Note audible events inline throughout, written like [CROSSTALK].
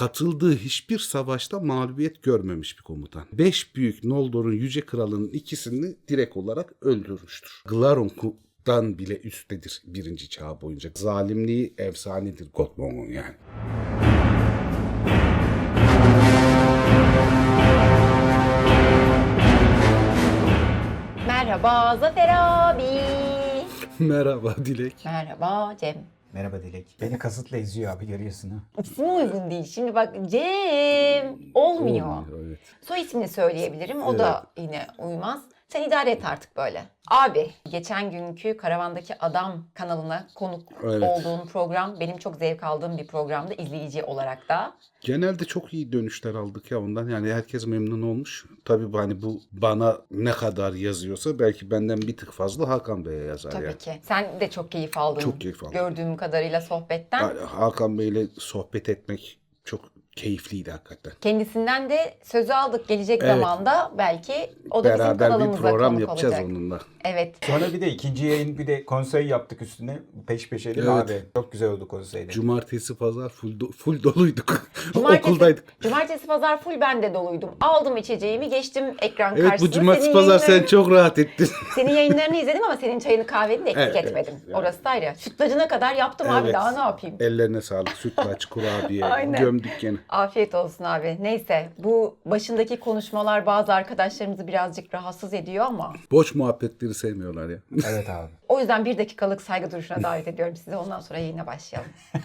katıldığı hiçbir savaşta mağlubiyet görmemiş bir komutan. Beş büyük Noldor'un yüce kralının ikisini direkt olarak öldürmüştür. Glaurung'dan bile üsttedir birinci çağ boyunca. Zalimliği efsanedir Gottmong'un yani. Merhaba Zafer abi. [LAUGHS] Merhaba Dilek. Merhaba Cem. Merhaba Dilek. Beni kasıtla izliyor abi görüyorsun ha. İsmi uygun değil. Şimdi bak Cem olmuyor. Olmuyor, evet. Soy ismini söyleyebilirim. O da yine uymaz. Sen idare et artık böyle. Abi geçen günkü Karavandaki Adam kanalına konuk Evet. olduğun program benim çok zevk aldığım bir programdı izleyici olarak da. Genelde çok iyi dönüşler aldık ya ondan. Yani herkes memnun olmuş. Tabii bu hani bu bana ne kadar yazıyorsa belki benden bir tık fazla Hakan Bey'e yazar Tabii yani. ki. Sen de çok keyif aldın. Çok keyif aldım. Gördüğüm kadarıyla sohbetten. Yani Hakan Bey'le sohbet etmek çok keyifliydi hakikaten. Kendisinden de sözü aldık gelecek Evet. zamanda belki o da bizim Beraber bir kanalımıza program konuk yapacağız olacak. onunla. Evet. Sonra bir de ikinci yayın bir de konsey yaptık üstüne. Peş peşe değil Evet. abi? Çok güzel oldu konseyde. Cumartesi pazar full, do- full doluyduk. [LAUGHS] Cumartesi, Okuldaydık. Cumartesi pazar full ben de doluydum. Aldım içeceğimi geçtim ekran Evet karşısına. bu cumartesi Senin pazar sen çok rahat ettin. [LAUGHS] Senin yayınlarını izledim ama senin çayını kahveni de eksik Evet, evet. etmedim. Yani. Orası da ayrı. Sütlacına kadar yaptım abi Evet. daha ne yapayım. Ellerine sağlık. Sütlaç, kurabiye, [LAUGHS] gömdük gene. Afiyet olsun abi. Neyse bu başındaki konuşmalar bazı arkadaşlarımızı birazcık rahatsız ediyor ama Boş muhabbetleri sevmiyorlar ya. Evet abi. o yüzden bir dakikalık saygı duruşuna davet ediyorum sizi. Ondan sonra yayına başlayalım. [LAUGHS]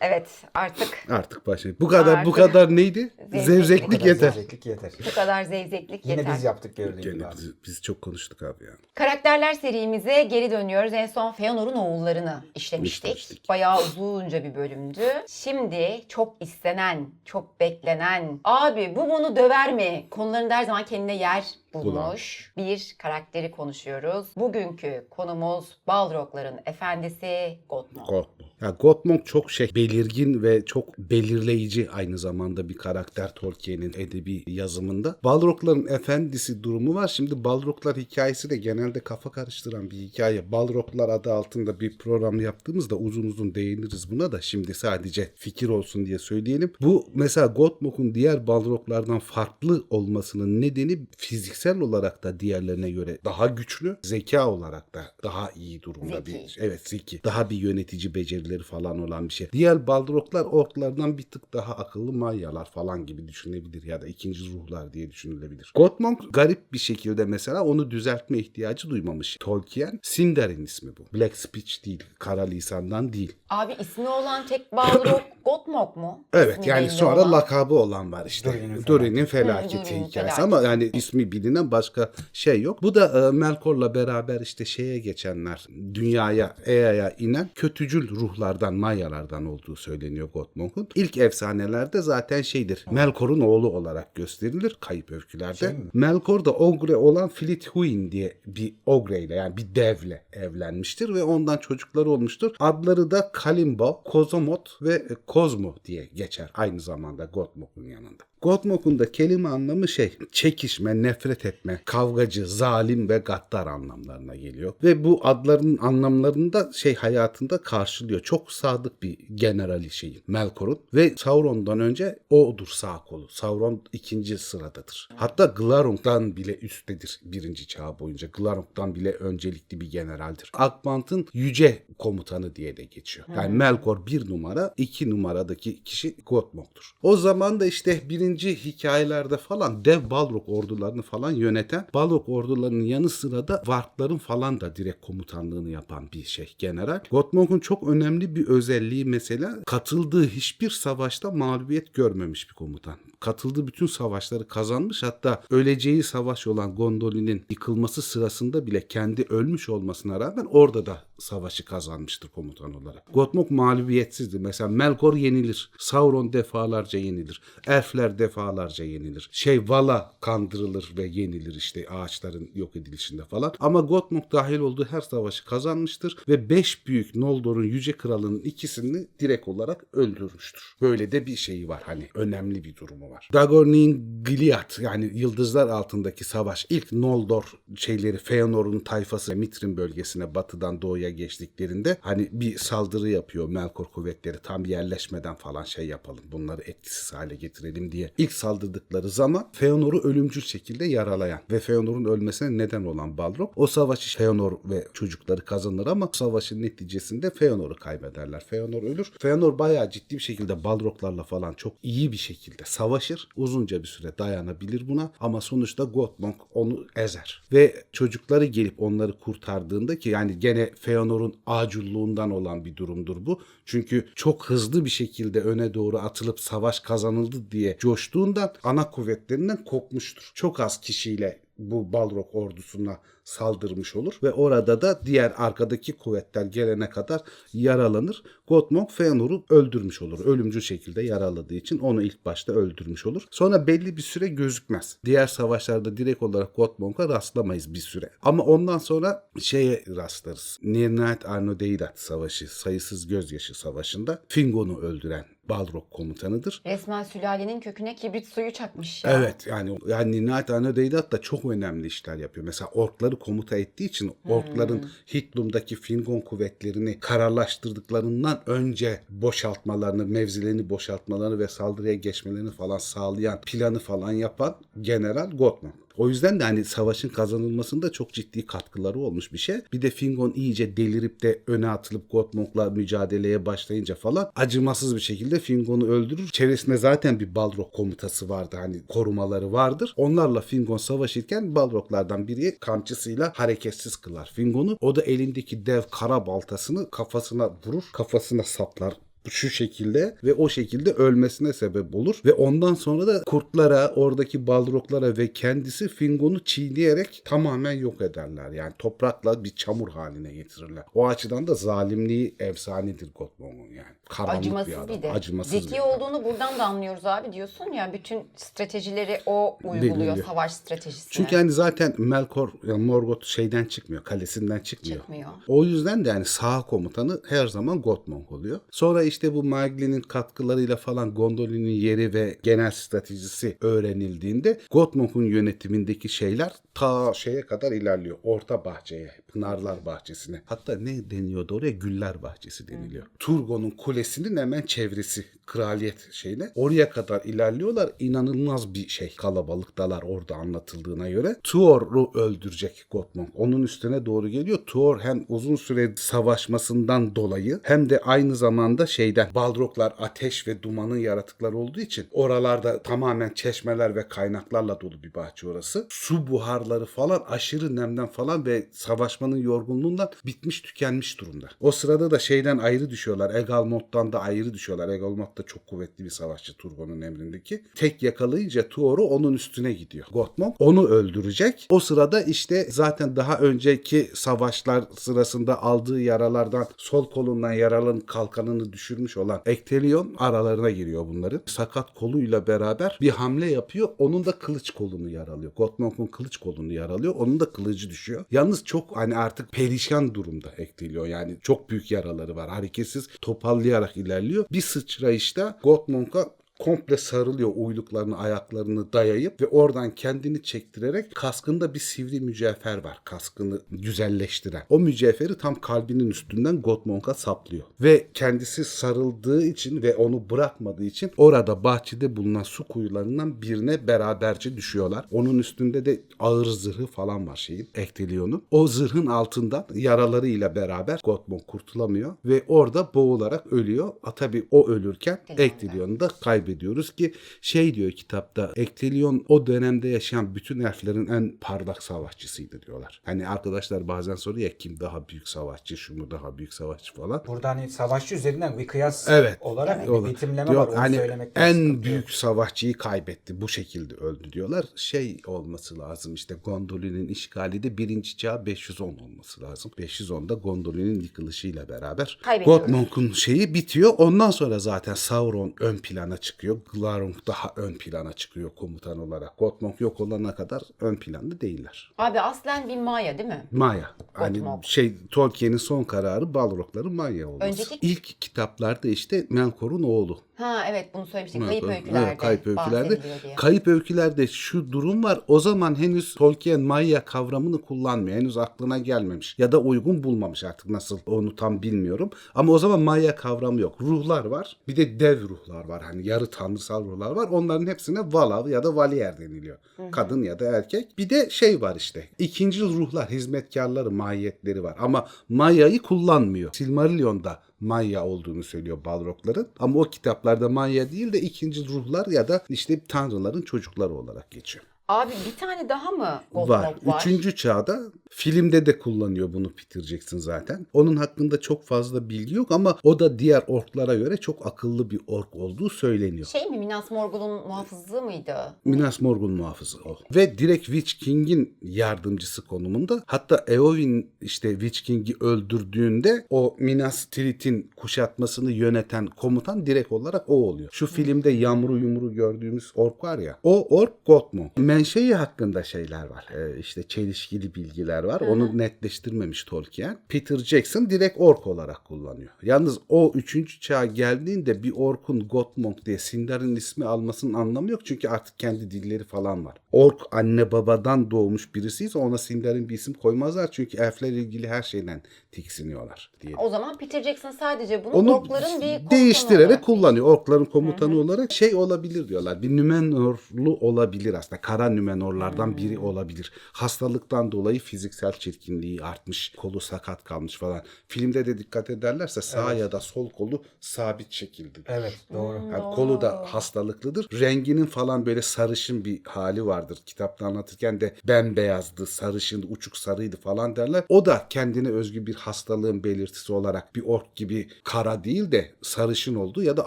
Evet artık Artık başlayalım. Bu kadar bu Artık. kadar neydi? Zevzeklik. Zevzeklik Bu kadar yeter. zevzeklik yeter. bu kadar zevzeklik Yine yeter. biz yaptık gördüğün gibi Gene abi. biz, biz çok konuştuk abi ya. Karakterler serimize geri dönüyoruz. En son Feanor'un oğullarını işlemiştik. İşlemiştik. Bayağı uzunca bir bölümdü. Şimdi çok istenen, çok beklenen, abi bu bunu döver mi? Konularında her zaman kendine yer bulmuş bir karakteri konuşuyoruz. Bugünkü konumuz Balrogların efendisi Gottmog. Gottmog. Ya Gottmog çok şey belirgin ve çok belirleyici aynı zamanda bir karakter Tolkien'in edebi yazımında. Balrogların efendisi durumu var. Şimdi Balroglar hikayesi de genelde kafa karıştıran bir hikaye. Balroglar adı altında bir program yaptığımızda uzun uzun değiniriz buna da şimdi sadece fikir olsun diye söyleyelim. Bu mesela Gottmog'un diğer Balroglardan farklı olmasının nedeni fiziksel olarak da diğerlerine göre daha güçlü, zeka olarak da daha iyi durumda Zeki. bir Evet zeki. Daha bir yönetici becerileri falan olan bir şey. Diğer baldroklar orklardan bir tık daha akıllı manyalar falan gibi düşünebilir ya da ikinci ruhlar diye düşünülebilir. Gottmog garip bir şekilde mesela onu düzeltme ihtiyacı duymamış. Tolkien Sindarin ismi bu. Black Speech değil. Kara lisandan değil. Abi ismi olan tek Balrog [COUGHS] Gottmog mu? Evet İsmi yani sonra olan. lakabı olan var işte. Durin'in felaketi hikayesi ama yani ismi bilinen başka şey yok. Bu da e, Melkor'la beraber işte şeye geçenler, dünyaya, Ea'ya inen kötücül ruhlardan, Mayalardan olduğu söyleniyor Gottmog'un. İlk efsanelerde zaten şeydir. Melkor'un oğlu olarak gösterilir kayıp öykülerde. Şey mi? Melkor da Ogre olan Flithuin diye bir Ogre ile yani bir devle evlenmiştir ve ondan çocukları olmuştur. Adları da Kalimbo, Kozomot ve Kozmo diye geçer aynı zamanda Gottmog'un yanında. Gottmog'un da kelime anlamı şey çekişme, nefret etme, kavgacı, zalim ve gaddar anlamlarına geliyor. Ve bu adların anlamlarını da şey hayatında karşılıyor. Çok sadık bir generali şeyi Melkor'un ve Sauron'dan önce odur sağ kolu. Sauron ikinci sıradadır. Hatta Glaurung'dan bile üsttedir birinci çağ boyunca. Glaurung'dan bile öncelikli bir generaldir. Akbant'ın yüce komutanı diye de geçiyor. Yani Melkor bir numara, iki numaradaki kişi Gottmog'dur. O zaman da işte birinci hikayelerde falan dev Balrog ordularını falan yöneten Balrog ordularının yanı sıra da Varkların falan da direkt komutanlığını yapan bir şey general. Gottmog'un çok önemli bir özelliği mesela katıldığı hiçbir savaşta mağlubiyet görmemiş bir komutan. Katıldığı bütün savaşları kazanmış hatta öleceği savaş olan Gondolin'in yıkılması sırasında bile kendi ölmüş olmasına rağmen orada da savaşı kazanmıştır komutan olarak. Gottmog mağlubiyetsizdir. Mesela Melkor yenilir. Sauron defalarca yenilir. Elfler defalarca yenilir. Şey Vala kandırılır ve yenilir işte ağaçların yok edilişinde falan. Ama Gottmog dahil olduğu her savaşı kazanmıştır ve beş büyük Noldor'un yüce kralının ikisini direkt olarak öldürmüştür. Böyle de bir şeyi var hani önemli bir durumu var. Dagor'un Gilead yani yıldızlar altındaki savaş ilk Noldor şeyleri Feanor'un tayfası Mitrin bölgesine batıdan doğuya geçtiklerinde hani bir saldırı yapıyor Melkor kuvvetleri tam yerleşmeden falan şey yapalım bunları etkisiz hale getirelim diye. İlk saldırdıkları zaman Feanor'u ölümcül şekilde yaralayan ve Feanor'un ölmesine neden olan Balrog o savaşı Feanor ve çocukları kazanır ama savaşın neticesinde Feanor'u kaybederler. Feanor ölür. Feanor bayağı ciddi bir şekilde Balroglarla falan çok iyi bir şekilde savaşır. Uzunca bir süre dayanabilir buna ama sonuçta Gottmog onu ezer. Ve çocukları gelip onları kurtardığında ki yani gene Feanor'un acunluğundan olan bir durumdur bu. Çünkü çok hızlı bir şekilde öne doğru atılıp savaş kazanıldı diye coştuğundan ana kuvvetlerinden kopmuştur. Çok az kişiyle bu Balrog ordusuna saldırmış olur ve orada da diğer arkadaki kuvvetler gelene kadar yaralanır. Gottmog Feanor'u öldürmüş olur. Ölümcül şekilde yaraladığı için onu ilk başta öldürmüş olur. Sonra belli bir süre gözükmez. Diğer savaşlarda direkt olarak Gottmog'a rastlamayız bir süre. Ama ondan sonra şeye rastlarız. Nirnaet Arnodeidat Savaşı, sayısız gözyaşı savaşında Fingon'u öldüren Balrog komutanıdır. Resmen sülalenin köküne kibrit suyu çakmış ya. Evet yani yani Ninaat Anadeydat da çok önemli işler yapıyor. Mesela orkları komuta ettiği için orkların Hitlum'daki Fingon kuvvetlerini kararlaştırdıklarından önce boşaltmalarını, mevzilerini boşaltmalarını ve saldırıya geçmelerini falan sağlayan planı falan yapan General Gottman. O yüzden de hani savaşın kazanılmasında çok ciddi katkıları olmuş bir şey. Bir de Fingon iyice delirip de öne atılıp Gottmog'la mücadeleye başlayınca falan acımasız bir şekilde Fingon'u öldürür. Çevresinde zaten bir Balrog komutası vardı. Hani korumaları vardır. Onlarla Fingon savaşırken Balroglardan biri kamçısıyla hareketsiz kılar Fingon'u. O da elindeki dev kara baltasını kafasına vurur. Kafasına saplar şu şekilde ve o şekilde ölmesine sebep olur. Ve ondan sonra da kurtlara, oradaki balroglara ve kendisi Fingon'u çiğneyerek tamamen yok ederler. Yani toprakla bir çamur haline getirirler. O açıdan da zalimliği efsanedir Gottmog'un yani. Karanlık Acımasız bir adam. bir de. Acımasız Zeki bir adam. olduğunu buradan da anlıyoruz abi diyorsun ya bütün stratejileri o uyguluyor Belirliyor. savaş stratejisini. Çünkü hani zaten Melkor, yani Morgoth şeyden çıkmıyor, kalesinden çıkmıyor. Çıkmıyor. O yüzden de yani sağ komutanı her zaman Gottmog oluyor. Sonra işte bu Margli'nin katkılarıyla falan Gondolin'in yeri ve genel stratejisi öğrenildiğinde Gottmog'un yönetimindeki şeyler ta şeye kadar ilerliyor. Orta bahçeye, Pınarlar Bahçesi'ne. Hatta ne deniyordu oraya? Güller Bahçesi deniliyor. Turgon'un kulesinin hemen çevresi kraliyet şeyine. Oraya kadar ilerliyorlar. İnanılmaz bir şey. Kalabalıktalar orada anlatıldığına göre. Tuor'u öldürecek Gottmog. Onun üstüne doğru geliyor. Tuor hem uzun süre savaşmasından dolayı hem de aynı zamanda şeyden Balroglar ateş ve dumanın yaratıkları olduğu için oralarda tamamen çeşmeler ve kaynaklarla dolu bir bahçe orası. Su buharları falan aşırı nemden falan ve savaşmanın yorgunluğundan bitmiş tükenmiş durumda. O sırada da şeyden ayrı düşüyorlar. Egalmot'tan da ayrı düşüyorlar. Egalmot da çok kuvvetli bir savaşçı Turgon'un emrindeki. Tek yakalayınca Tuor'u onun üstüne gidiyor. Gottmog onu öldürecek. O sırada işte zaten daha önceki savaşlar sırasında aldığı yaralardan sol kolundan yaralanıp kalkanını düşürmüş olan Ektelion aralarına giriyor bunların. Sakat koluyla beraber bir hamle yapıyor. Onun da kılıç kolunu yaralıyor. Gottmog'un kılıç kolunu yaralıyor. Onun da kılıcı düşüyor. Yalnız çok hani artık perişan durumda Ektelion. Yani çok büyük yaraları var. Hareketsiz topallayarak ilerliyor. Bir sıçrayışta Gottmog'a komple sarılıyor uyluklarını ayaklarını dayayıp ve oradan kendini çektirerek kaskında bir sivri mücevher var kaskını güzelleştiren. O mücevheri tam kalbinin üstünden Gottmog'a saplıyor. Ve kendisi sarıldığı için ve onu bırakmadığı için orada bahçede bulunan su kuyularından birine beraberce düşüyorlar. Onun üstünde de ağır zırhı falan var şeyin Ektelion'un. O zırhın altından yaralarıyla beraber Gottmog kurtulamıyor ve orada boğularak ölüyor. A, tabii o ölürken Ektelion'u da kaybediyoruz ki şey diyor kitapta Ektelion o dönemde yaşayan bütün elflerin en parlak savaşçısıydı diyorlar. Hani arkadaşlar bazen soruyor ya kim daha büyük savaşçı, şu mu daha büyük savaşçı falan. Burada hani savaşçı üzerinden bir kıyas Evet. olarak bir Olur. betimleme Diyor, var. Onu hani söylemekte en yok. büyük savaşçıyı kaybetti. Bu şekilde öldü diyorlar. Şey olması lazım işte Gondolin'in işgali de birinci çağ 510 olması lazım. 510'da Gondolin'in yıkılışıyla beraber. Gottmog'un şeyi bitiyor. Ondan sonra zaten Sauron ön plana çıkıyor. Çıkıyor. Glarung daha ön plana çıkıyor komutan olarak. Gotmog yok olana kadar ön planda değiller. Abi aslen bir Maya değil mi? Maya. Hani Gotmog. şey Tolkien'in son kararı Balrogların Maya olması. Önceki- İlk kitaplarda işte Melkor'un oğlu. Ha evet bunu söylemiştik. Kayıp Evet, öykülerde kayıp öykülerde. bahsediliyor diye. Kayıp öykülerde şu durum var. O zaman henüz Tolkien Maya kavramını kullanmıyor. Henüz aklına gelmemiş. Ya da uygun bulmamış artık nasıl onu tam bilmiyorum. Ama o zaman Maya kavramı yok. Ruhlar var. Bir de dev ruhlar var. Hani yarı tanrısal ruhlar var. Onların hepsine Valav ya da Valier deniliyor. Kadın ya da erkek. Bir de şey var işte. İkinci ruhlar, hizmetkarları, mahiyetleri var. Ama Maya'yı kullanmıyor. Silmarillion'da Maya olduğunu söylüyor Balrogların. Ama o kitaplarda Maya değil de ikinci ruhlar ya da işte tanrıların çocukları olarak geçiyor. Abi bir tane daha mı Gotmog Var. var? Üçüncü çağda filmde de kullanıyor bunu Peter Jackson zaten. Onun hakkında çok fazla bilgi yok ama o da diğer orklara göre çok akıllı bir ork olduğu söyleniyor. Şey mi Minas Morgul'un muhafızı mıydı? Minas Morgul muhafızı o. Ve direkt Witch King'in yardımcısı konumunda. Hatta Eowyn işte Witch King'i öldürdüğünde o Minas Tirith'in kuşatmasını yöneten komutan direkt olarak o oluyor. Şu filmde yamru yumru gördüğümüz ork var ya. O ork Gottmog. Menşei hakkında şeyler var. Ee, işte çelişkili bilgiler var. Onu netleştirmemiş Tolkien. Peter Jackson direkt ork olarak kullanıyor. Yalnız o üçüncü çağa geldiğinde bir orkun Gottmog diye Sindarin ismi almasının anlamı yok. Çünkü artık kendi dilleri falan var. Ork anne babadan doğmuş birisiyse ona Sindarin bir isim koymazlar. Çünkü elfler ilgili her şeyden tiksiniyorlar diye. O zaman Peter Jackson sadece bunu Onu orkların bir değiştirerek kullanıyor. Orkların komutanı olarak şey olabilir diyorlar. Bir Nümenorlu olabilir aslında. Kara Nümenorlardan biri olabilir. Hastalıktan dolayı fiziksel çirkinliği artmış. Kolu sakat kalmış falan. Filmde de dikkat ederlerse sağ ya da sol kolu sabit şekilde. Evet doğru. Yani kolu da hastalıklıdır. Renginin falan böyle sarışın bir hali vardır. Kitapta anlatırken de bembeyazdı, sarışındı, uçuk sarıydı falan derler. O da kendine özgü bir hastalığın belirtisi olarak bir ork gibi kara değil de sarışın olduğu ya da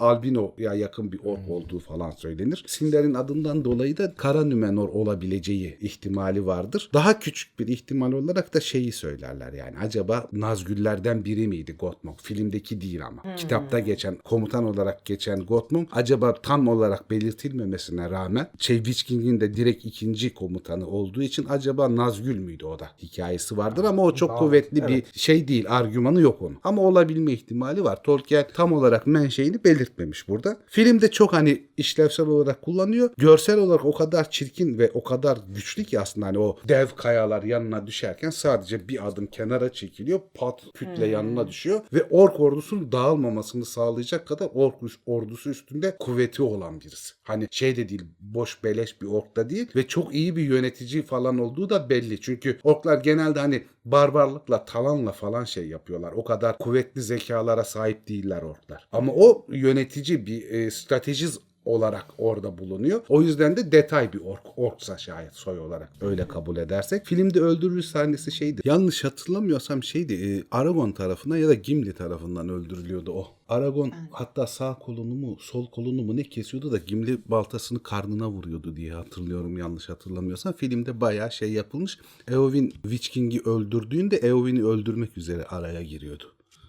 albinoya yakın bir ork olduğu falan söylenir. Sindarin adından dolayı da kara nümenor olabileceği ihtimali vardır. Daha küçük bir ihtimal olarak da şeyi söylerler yani. Acaba Nazgüllerden biri miydi Gottmog? Filmdeki değil ama. Kitapta geçen, komutan olarak geçen Gottmog acaba tam olarak belirtilmemesine rağmen şey Witch King'in de direkt ikinci komutanı olduğu için acaba Nazgül müydü o da hikayesi vardır ama o çok Aa, kuvvetli bir evet. şey değil. Argümanı yok onun. Ama olabilme ihtimali var. Tolkien tam olarak menşeini belirtmemiş burada. Filmde çok hani işlevsel olarak kullanıyor. Görsel olarak o kadar çirkin ve o kadar güçlü ki aslında hani o dev kayalar yanına düşerken sadece bir adım kenara çekiliyor. Pat kütle yanına düşüyor ve ork ordusunun dağılmamasını sağlayacak kadar ork ordusu üstünde kuvveti olan birisi. Hani şey de değil boş beleş bir ork da değil ve çok iyi bir yönetici falan olduğu da belli. Çünkü orklar genelde hani barbarlıkla, talanla falan şey yapıyorlar. O kadar kuvvetli zekalara sahip değiller orklar. Ama o yönetici bir e, stratejiz olarak orada bulunuyor. O yüzden de detay bir ork. Orksa şayet soy olarak öyle kabul edersek. Filmde öldürülüş sahnesi şeydi. Yanlış hatırlamıyorsam şeydi. E, Aragon tarafından ya da Gimli tarafından öldürülüyordu o. Aragon hatta sağ kolunu mu sol kolunu mu ne kesiyordu da Gimli baltasını karnına vuruyordu diye hatırlıyorum yanlış hatırlamıyorsam. Filmde bayağı şey yapılmış. Eowyn Witch King'i öldürdüğünde Eowyn'i öldürmek üzere araya giriyordu.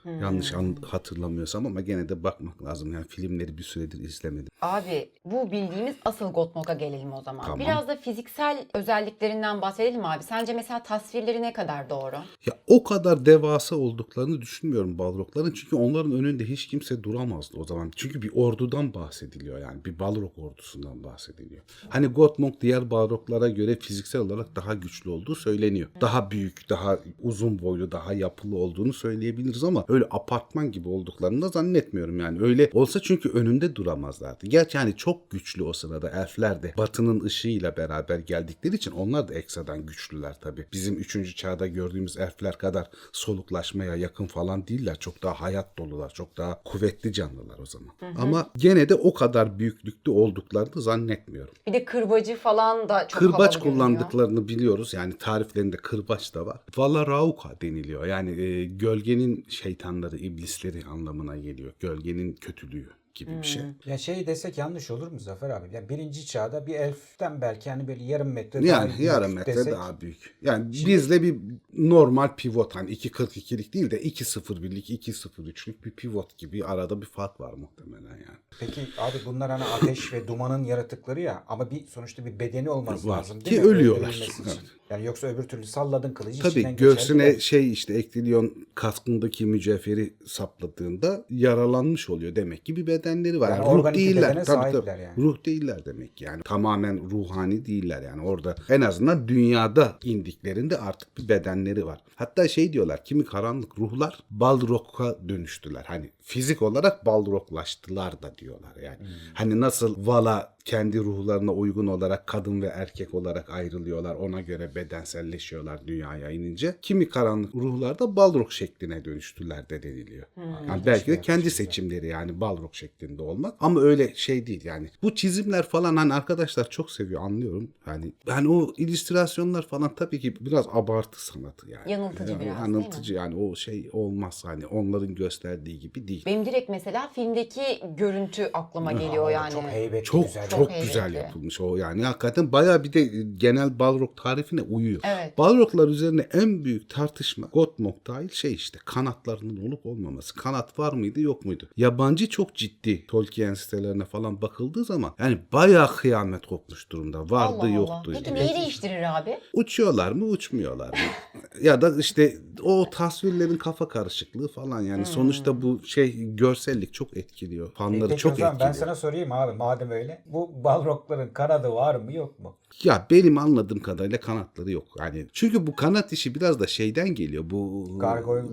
Yanlış an- hatırlamıyorsam ama gene de bakmak lazım. Yani filmleri bir süredir izlemedim. Abi bu bildiğimiz asıl Gotmog'a gelelim o zaman. Tamam. Biraz da fiziksel özelliklerinden bahsedelim abi. Sence mesela tasvirleri ne kadar doğru? Ya o kadar devasa olduklarını düşünmüyorum Balrogların. Çünkü onların önünde hiç kimse duramazdı o zaman. Çünkü bir ordudan bahsediliyor yani. Bir Balrog ordusundan bahsediliyor. Hani Gottmog diğer Balroglara göre fiziksel olarak daha güçlü olduğu söyleniyor. Daha büyük, daha uzun boylu, daha yapılı olduğunu söyleyebiliriz ama öyle apartman gibi olduklarını da zannetmiyorum yani. Öyle olsa çünkü önünde duramazlardı. Gerçi hani çok güçlü o sırada elfler de batının ışığıyla beraber geldikleri için onlar da ekstradan güçlüler tabii. Bizim 3. çağda gördüğümüz elfler kadar soluklaşmaya yakın falan değiller. Çok daha hayat dolular. Çok daha kuvvetli canlılar o zaman. Ama gene de o kadar büyüklükte olduklarını zannetmiyorum. Bir de kırbacı falan da çok Kırbaç kullandıklarını biliyoruz. Yani tariflerinde kırbaç da var. Valarauka deniliyor. Yani e, gölgenin şeytanları, iblisleri anlamına geliyor. Gölgenin kötülüğü gibi bir şey. Ya şey desek yanlış olur mu Zafer abi? Ya birinci çağda bir elften belki hani böyle yarım metre Yani daha büyük yarım metre desek, daha büyük. Yani bizle bir normal pivot hani 2.42'lik değil de 2.01'lik 2.03'lük bir pivot gibi arada bir fark var muhtemelen yani. Peki abi bunlar hani ateş ve dumanın yaratıkları ya ama bir sonuçta bir bedeni olması Var. lazım Ki değil mi? ölüyorlar. Evet. Yani yoksa öbür türlü salladın kılıcı Tabii içinden göğsüne geçer. şey işte ekliliyon kaskındaki mücevheri sapladığında yaralanmış oluyor. Demek ki bir bedenleri var. Yani Yani ruh değiller. Tabii, tabii. yani. Ruh değiller demek ki. Yani tamamen ruhani değiller yani. Orada en azından dünyada indiklerinde artık bir bedenleri var. Hatta şey diyorlar kimi karanlık ruhlar Balrog'a dönüştüler. Hani fizik olarak Balroglaştılar da diyorlar yani. Hmm. Hani nasıl Vala kendi ruhlarına uygun olarak kadın ve erkek olarak ayrılıyorlar. Ona göre bedenselleşiyorlar dünyaya inince. Kimi karanlık ruhlar da Balrog şekline dönüştüler de deniliyor. Yani belki de kendi seçimleri yani Balrog şeklinde olmak. Ama öyle şey değil yani. Bu çizimler falan hani arkadaşlar çok seviyor anlıyorum. Yani yani o illüstrasyonlar falan tabii ki biraz abartı sanatı yani. Yanıltıcı Yani biraz, Yanıltıcı yani o şey olmaz hani onların gösterdiği gibi değil. Benim direkt mesela filmdeki görüntü aklıma geliyor yani. Çok heybetli Çok güzel. çok, Çok güzel heybetli. yapılmış o yani hakikaten bayağı bir de genel Balrog tarifine uyuyor. Evet. Balroglar üzerine en büyük tartışma Gottmog dahil şey işte kanatlarının olup olmaması. Kanat var mıydı yok muydu? Yabancı çok ciddi Tolkien sitelerine falan bakıldığı zaman yani bayağı kıyamet kopmuş durumda. Vardı Allah Allah. yoktu. Peki neyi değiştirir abi? Uçuyorlar mı uçmuyorlar mı? [LAUGHS] ya da işte o tasvirlerin kafa karışıklığı falan yani Hmm. sonuçta bu şey görsellik çok etkiliyor. Fanları Peki çok zaman etkiliyor. ben sana sorayım abi madem öyle. Bu balrogların kanadı var mı yok mu? Ya benim anladığım kadarıyla kanatları yok. Yani çünkü bu kanat işi biraz da şeyden geliyor. Bu Gargoyle.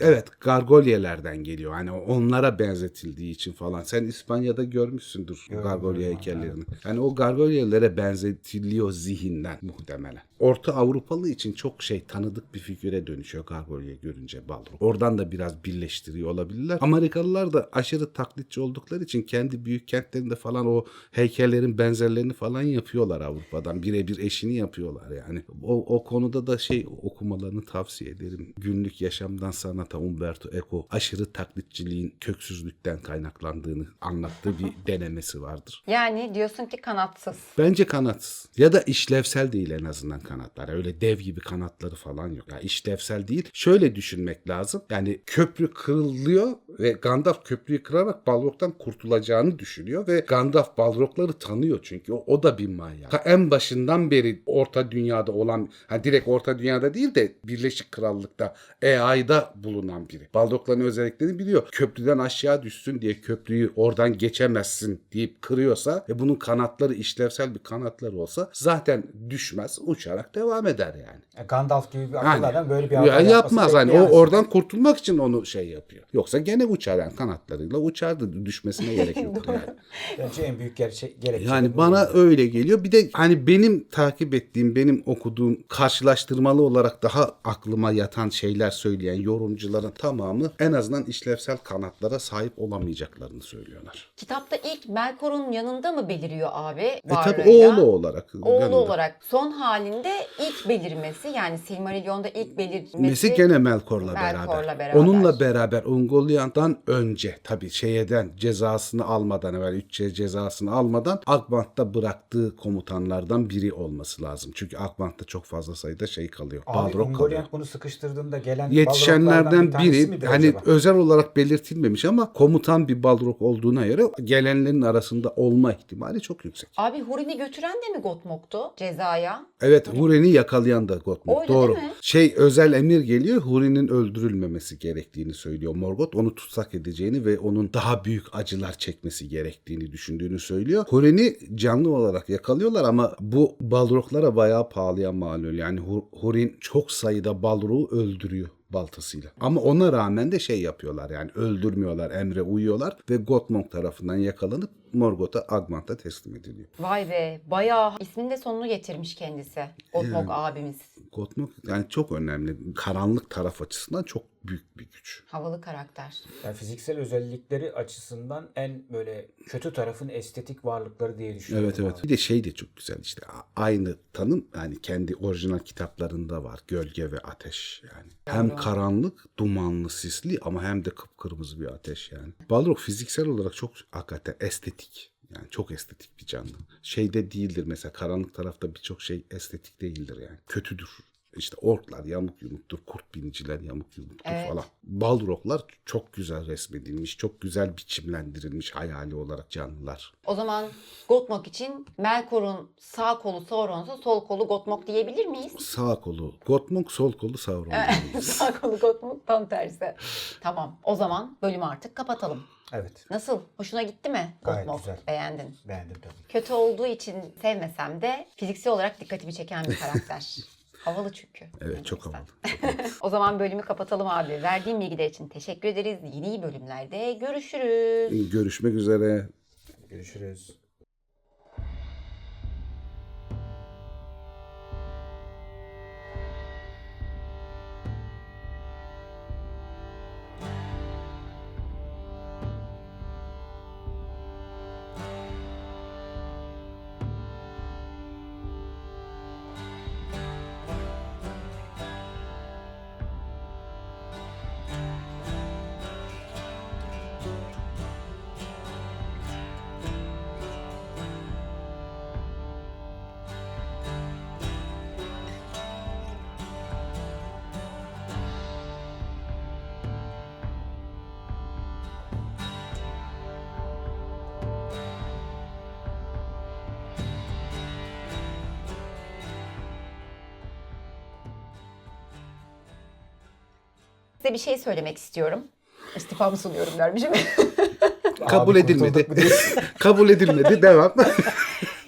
Evet, gargolyelerden geliyor. Hani onlara benzetildiği için falan. Sen İspanya'da görmüşsündür Görmüyorum gargolye heykellerini. Yani o gargolyelere benzetiliyor zihinden muhtemelen. Orta Avrupalı için çok şey tanıdık bir figüre dönüşüyor gargolye görünce Balrog. Oradan da biraz birleştiriyor olabilirler. Amerikalılar da aşırı taklitçi oldukları için kendi büyük kentlerinde falan o heykellerin benzerlerini falan yapıyorlar Avrupa'dan. Birebir eşini yapıyorlar yani. O, o konuda da şey okumalarını tavsiye ederim. Günlük yaşamdan sanata Umberto Eco aşırı taklitçiliğin köksüzlükten kaynaklandığını anlattığı bir [LAUGHS] denemesi vardır. Yani diyorsun ki kanatsız. Bence kanatsız. Ya da işlevsel değil en azından kanatlar. Öyle dev gibi kanatları falan yok. Ya işlevsel değil. Şöyle düşünmek lazım. Yani köprü kırılıyor ve Gandalf köprüyü kırarak Balrog'dan kurtulacağını düşünüyor ve Gandalf Balrog'ları tanıyor çünkü o, o da bir manyak. Ta en başından beri Orta Dünya'da olan, ha direkt Orta Dünya'da değil de Birleşik Krallık'ta AI'da bulunan biri. Balrog'ların özelliklerini biliyor. Köprüden aşağı düşsün diye köprüyü oradan geçemezsin deyip kırıyorsa ve bunun kanatları işlevsel bir kanatları olsa zaten düşmez uçarak devam eder yani. Ya Gandalf gibi bir akıllı Yani, adam böyle bir ya yapmaz hani o oradan kurtulmak için onu şey yapıyor. Yoksa gene uçar yani kanatlarıyla uçardı düşmesine gerek yok [LAUGHS] yani. Bence en büyük gerçek gerekçe. Yani bana öyle geliyor. Bir de hani benim takip ettiğim, benim okuduğum karşılaştırmalı olarak daha aklıma yatan şeyler söyleyen yorumcuların tamamı en azından işlevsel kanatlara sahip olamayacaklarını söylüyorlar. Kitapta ilk Melkor'un yanında mı beliriyor abi? E tabi oğlu olarak. Oğlu yanında. olarak son halinde ilk belirmesi yani Silmarillion'da ilk belirmesi. Mesih gene Melkor'la Melkor'la beraber. beraber. Onunla beraber Ungoliant'tan önce tabii şeyden cezasını almadan evvel 3 cezasını almadan Akbant'ta bıraktığı komutanlardan biri olması lazım. Çünkü Akbant'ta çok fazla sayıda şey kalıyor. Abi Balrog kalıyor. Bunu sıkıştırdığında gelen Yetişenlerden bir biri midir hani acaba? özel olarak belirtilmemiş ama komutan bir Balrog olduğuna göre gelenlerin arasında olma ihtimali çok yüksek. Abi Hurin'i götüren de mi Gotmog'tu cezaya? Evet Huri'ni yakalayan da Gottmog. Oydu Doğru. değil mi? Şey özel emir geliyor Huri'nin öldürülmemesi gerektiğini söylüyor Morgoth. Onu tutsak edeceğini ve onun daha büyük acılar çekmesi gerektiğini düşündüğünü söylüyor. Huri'ni canlı olarak yakalıyorlar ama bu Balroglara bayağı pahalıya mal oluyor. Yani Hu- Hurin çok sayıda Balrog'u öldürüyor baltasıyla. Ama ona rağmen de şey yapıyorlar yani öldürmüyorlar, emre uyuyorlar ve Gottmog tarafından yakalanıp Morgoth'a Agmant'a teslim ediliyor. Vay be bayağı isminin de sonunu getirmiş kendisi. Gotmog abimiz. Gotmog yani çok önemli. Karanlık taraf açısından çok büyük bir güç. Havalı karakter. Yani fiziksel özellikleri açısından en böyle kötü tarafın estetik varlıkları diye düşünüyorum. Evet evet. abi. Bir de şey de çok güzel işte aynı tanım yani kendi orijinal kitaplarında var. Gölge ve ateş yani. Hem karanlık, dumanlı, sisli ama hem de kıpkırmızı bir ateş yani. Balrog fiziksel olarak çok hakikaten estetik. Yani çok estetik bir canlı. Şeyde değildir mesela karanlık tarafta birçok şey estetik değildir yani. Kötüdür. İşte orklar yamuk yumuktur, kurt biniciler yamuk yumuktur Evet. falan. Balroglar çok güzel resmedilmiş, çok güzel biçimlendirilmiş hayali olarak canlılar. O zaman Gotmog için Melkor'un sağ kolu Sauron'sa sol kolu Gotmog diyebilir miyiz? Sağ kolu Gotmog, sol kolu Sauron. diyebiliriz. [LAUGHS] sağ kolu Gotmog tam tersi. Tamam. O zaman bölümü artık kapatalım. Evet. Nasıl? Hoşuna gitti mi Gayet Gotmog? güzel. Beğendin. Beğendim tabii. Kötü olduğu için sevmesem de fiziksel olarak dikkatimi çeken bir karakter. [LAUGHS] Havalı çünkü. Evet çok Neyse. [LAUGHS] havalı. O zaman bölümü kapatalım abi. Verdiğin bilgiler için teşekkür ederiz. Yeni bölümlerde görüşürüz. Görüşmek üzere. Görüşürüz. Size bir şey söylemek istiyorum. İstifamı sunuyorum dermişim. Kabul Abi edilmedi. [LAUGHS] Kabul edilmedi. Devam.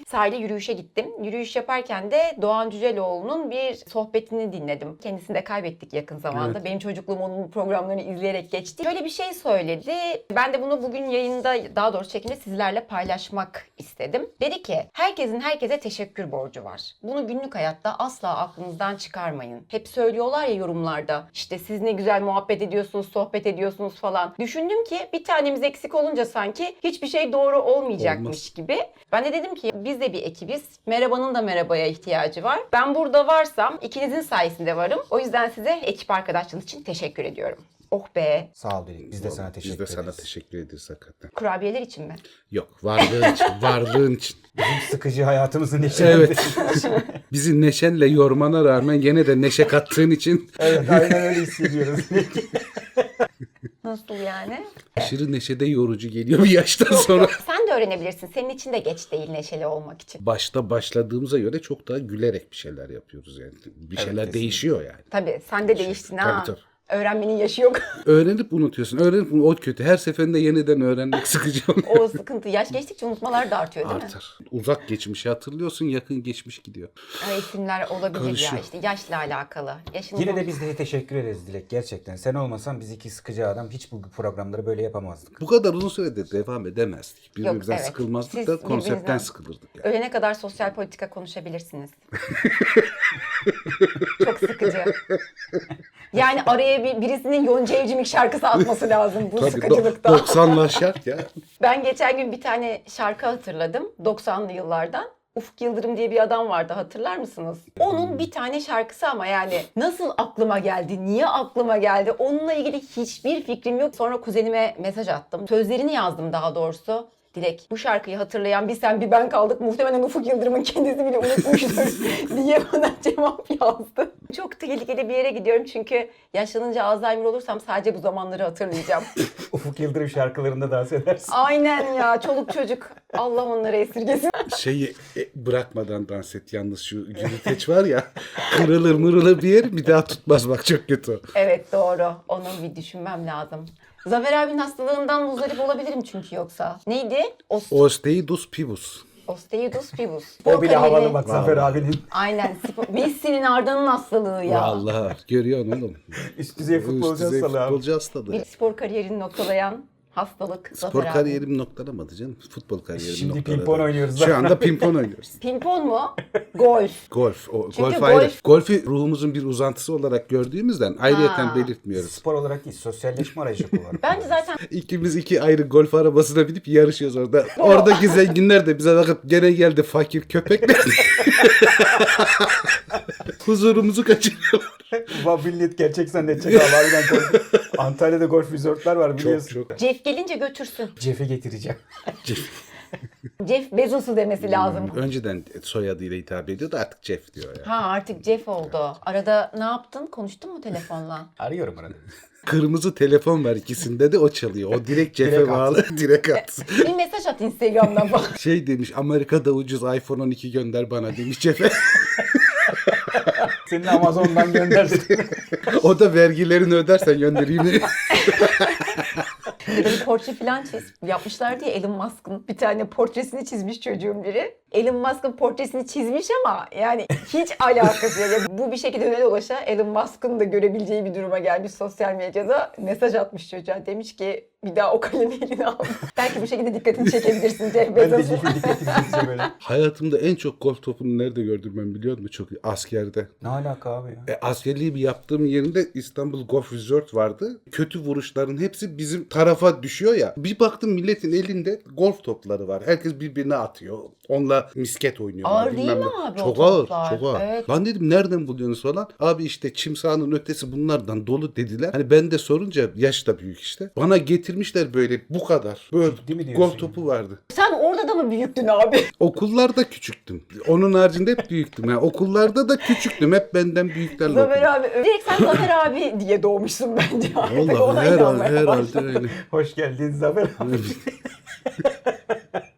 Sahilde yürüyüşe gittim. Yürüyüş yaparken de Doğan Cüceloğlu'nun bir sohbetini dinledim. Kendisini de kaybettik yakın zamanda. Evet. Benim çocukluğum onun programlarını izleyerek geçti. Şöyle bir şey söyledi. Ben de bunu bugün yayında daha doğrusu çekimde sizlerle paylaşmak istedim. Dedi ki herkesin herkese teşekkür borcu var. Bunu günlük hayatta asla aklınızdan çıkarmayın. Hep söylüyorlar ya yorumlarda işte siz ne güzel muhabbet ediyorsunuz, sohbet ediyorsunuz falan. Düşündüm ki bir tanemiz eksik olunca sanki hiçbir şey doğru olmayacakmış Olmaz. gibi. Ben de dedim ki biz de bir ekibiz. Merhabanın da merhabaya ihtiyacı var. Ben burada varsam ikinizin sayesinde varım. O yüzden size ekip arkadaşlığınız için teşekkür ediyorum. Oh be. Sağ ol Dilek. Biz de sana teşekkür Biz de ederiz. sana teşekkür ederiz hakikaten. Kurabiyeler için mi? Yok varlığın için. [LAUGHS] Varlığın için. Bizim sıkıcı hayatımızı neşe Evet. [LAUGHS] Bizi neşenle yormana rağmen gene de neşe kattığın için evet aynen öyle hissediyoruz. [LAUGHS] Nasıl yani? aşırı neşede yorucu geliyor bir yaştan sonra. Sen de öğrenebilirsin. Senin için de geç değil neşeli olmak için. Başta başladığımıza göre çok daha gülerek bir şeyler yapıyoruz yani. Bir şeyler kesinlikle. değişiyor yani. Tabii sen de değiştin ha. tabii. Öğrenmenin yaşı yok. [LAUGHS] Öğrenip unutuyorsun. Öğrenip o kötü. Her seferinde yeniden öğrenmek sıkıcı oluyor. o sıkıntı. Yaş geçtikçe unutmalar da artıyor değil mi? Artar. Uzak geçmişi hatırlıyorsun, yakın geçmiş gidiyor. Ay, isimler olabilir ya Karışıyor. işte yaşla alakalı. Yaşın Yine de biz de teşekkür ederiz Dilek gerçekten. Sen olmasan biz iki sıkıcı adam hiç bu programları böyle yapamazdık. Bu kadar uzun sürede devam edemezdik. Birbirimizden evet. sıkılmazdık Siz da konseptten birbirinizden- sıkılırdık. Yani. Ölene kadar sosyal politika konuşabilirsiniz. [LAUGHS] Çok sıkıcı. Yani araya bir, birisinin Yonca Evcimik şarkısı atması lazım bu Tabii sıkıcılıkta. 90'lar şart ya. [LAUGHS] Ben geçen gün bir tane şarkı hatırladım 90'lı yıllardan. Ufuk Yıldırım diye bir adam vardı hatırlar mısınız? Onun bir tane şarkısı ama yani nasıl aklıma geldi, niye aklıma geldi onunla ilgili hiçbir fikrim yok. Sonra kuzenime mesaj attım. Sözlerini yazdım daha doğrusu. Dilek bu şarkıyı hatırlayan bir sen bir ben kaldık. Muhtemelen Ufuk Yıldırım'ın kendisi bile unutmuştur [LAUGHS] diye bana cevap yazdı. Çok tehlikeli bir yere gidiyorum çünkü yaşlanınca Alzheimer olursam sadece bu zamanları hatırlayacağım. [LAUGHS] Ufuk Yıldırım şarkılarında dans edersin. Aynen ya çoluk çocuk. Allah onları esirgesin. Şeyi e, bırakmadan dans et. Yalnız şu yürüteç var ya. Kırılır mırılır bir yer bir daha tutmaz bak çok kötü. Evet doğru. Onu bir düşünmem lazım. Zafer abinin hastalığından muzdarip olabilirim çünkü yoksa. Neydi? Os Osteidus pibus. Osteidus pibus. O bile havalı bak Zafer abinin. Aynen. spor- Messi'nin Arda'nın hastalığı ya. Vallahi görüyorsun oğlum. [LAUGHS] Üst düzey futbolcu Üst düzey hastalığı abi. futbolcu hastalığı. Bir spor kariyerini noktalayan Hastalık. Spor Zafer abi. kariyerim noktalamadı canım. Futbol kariyerim Şimdi noktaladı. pimpon oynuyoruz Şu zaten. anda pimpon oynuyoruz. Pimpon mu? Golf. Golf. O, Çünkü golf golf- ayrı. Golfi ruhumuzun bir uzantısı olarak gördüğümüzden ayrıyeten Ha. belirtmiyoruz. Spor olarak değil, sosyalleşme aracı olarak. [LAUGHS] Bence zaten İkimiz iki ayrı golf arabasına binip yarışıyoruz orada. [LAUGHS] Oradaki zenginler de bize bakıp gene geldi fakir köpekler. [LAUGHS] Huzurumuzu kaçırıyorlar. [LAUGHS] Millet gerçek zannedecek abi. Harbiden golf. Antalya'da golf resortlar var biliyorsun. Çok çok. Jeff gelince götürsün. Jeff'e getireceğim. [LAUGHS] Jeff Bezos'u demesi lazım. Önceden soyadıyla hitap ediyordu artık Jeff diyor ya. Ha artık Jeff oldu. Arada ne yaptın? Konuştun mu telefonla? [LAUGHS] Arıyorum arada. Kırmızı telefon var ikisinde de o çalıyor. O direkt Jeff'e Direkt at. bağlı. direkt at. Bir mesaj at Instagram'dan bak. Şey demiş Amerika'da ucuz iPhone 12 gönder bana demiş Jeff'e. Senin Amazon'dan gönderdim. [LAUGHS] o da vergilerini ödersen göndereyim. Bir portre falan çiz. Yapmışlar diye Elon Musk'ın bir tane portresini çizmiş çocuğun biri. Elon Musk'ın portresini çizmiş ama yani hiç alakası yok. Yani bu bir şekilde öyle dolaşa Elon Musk'ın da görebileceği bir duruma gelmiş sosyal medyada. Mesaj atmış çocuğa. Demiş ki bir daha o kalemi eline al. [LAUGHS] Belki bu şekilde dikkatini çekebilirsin Jeff ben de Bezos'un. Jeff'in dikkatini çekeceğim böyle. [LAUGHS] Hayatımda en çok golf topunu nerede gördüm ben biliyor musun? Çok askerde. Ne alaka abi ya? E, askerliği bir yaptığım yerinde İstanbul Golf Resort vardı. Kötü vuruşların hepsi bizim tarafa düşüyor ya. Bir baktım milletin elinde golf topları var. Herkes birbirine atıyor. Onunla misket oynuyorlar. Ağır değil bilmem mi ne. abi o Çok ağır, toplar? çok ağır. Evet. Lan dedim nereden buluyorsunuz falan. Abi işte çim sahanın ötesi bunlardan dolu dediler. Hani ben de sorunca yaş da büyük işte. Bana getirmişler böyle bu kadar. Böyle Ciddi mi diyorsun golf topu vardı. Sen orada da mı büyüktün abi? [LAUGHS] Okullarda küçüktüm. Onun haricinde hep büyüktüm. Yani okullarda da küçüktüm. Hep benden büyüklerle Zafer okudum. abi. Direkt sen Zafer abi diye doğmuşsun bence. Artık Vallahi ona herhalde, inanmaya herhalde başladım. öyle. Hoş geldin Zafer abi. [LAUGHS]